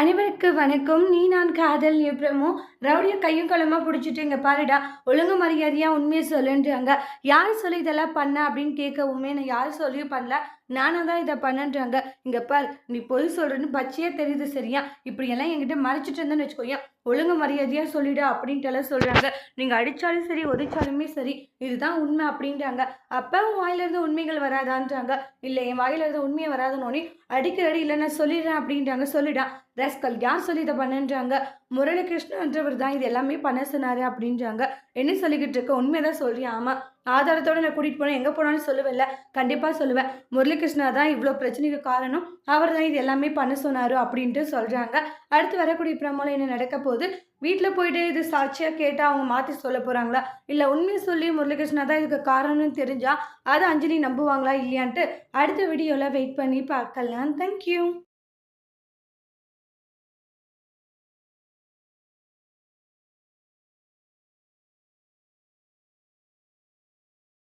அனைவருக்கு வணக்கம். நீ நான் காதல் எப்பறமோ ரவுடிய கையும் களமாக பிடிச்சிட்டு இங்கே பாருடா ஒழுங்கு மரியாதையாக உண்மையை சொல்லுன்றாங்க. யார் சொல்லி இதெல்லாம் பண்ண அப்படின்னு கேட்கவுமே நான் யார் சொல்லியும் பண்ணல. நானாக தான் இதை பண்ணன்றாங்க. இங்கே பார் நீ பொய் சொல்கிறேன்னு பச்சையே தெரியுது சரியா? இப்படியெல்லாம் என்கிட்ட மறைச்சிட்டு இருந்தேன்னு வச்சுக்கோயா ஒழுங்கு மரியாதையாக சொல்லிடு அப்படின்ட்டு எல்லாம் சொல்கிறாங்க நீங்கள் அடித்தாலும் சரி உதைச்சாலுமே சரி இதுதான் உண்மை அப்படின்றாங்க. அப்போ உன் வாயிலிருந்து உண்மைகள் வராதான்றாங்க. இல்லை என் வாயிலிருந்து உண்மையை வராதுன்னு அடிக்கிற அடி இல்லை நான் சொல்லிடுறேன் அப்படின்றாங்க. சொல்லிடான் ரஸ்கல் யார் சொல்லி இதை பண்ணுன்றாங்க? முரளிகிருஷ்ணன்றவர் தான் இது எல்லாமே பண்ண சொன்னார் அப்படின்றாங்க. என்ன சொல்லிக்கிட்டு இருக்க? உண்மைதான் சொல்றியா ஆமாம் ஆதாரத்தோடு நான் கூட்டிகிட்டு போனேன். எங்கே போனாலும் சொல்லுவேன்ல. கண்டிப்பாக சொல்லுவேன். முரளிகிருஷ்ணா தான் இவ்வளோ பிரச்சனைக்கு காரணம். அவர் தான் இது எல்லாமே பண்ண சொன்னார் அப்படின்ட்டு சொல்கிறாங்க அடுத்து வரக்கூடிய பிரமோல என்ன நடக்க போகுது? வீட்டில் போயிட்டு இது சாட்சியாக கேட்டால் அவங்க மாற்றி சொல்ல போகிறாங்களா இல்லை உண்மையை சொல்லி முரளிகிருஷ்ணா தான் இதுக்கு காரணம்னு தெரிஞ்சால் அதை அஞ்சலி நம்புவாங்களா இல்லையான்ட்டு அடுத்த வீடியோவில் வெயிட் பண்ணி பார்க்கலாம். தேங்க்யூ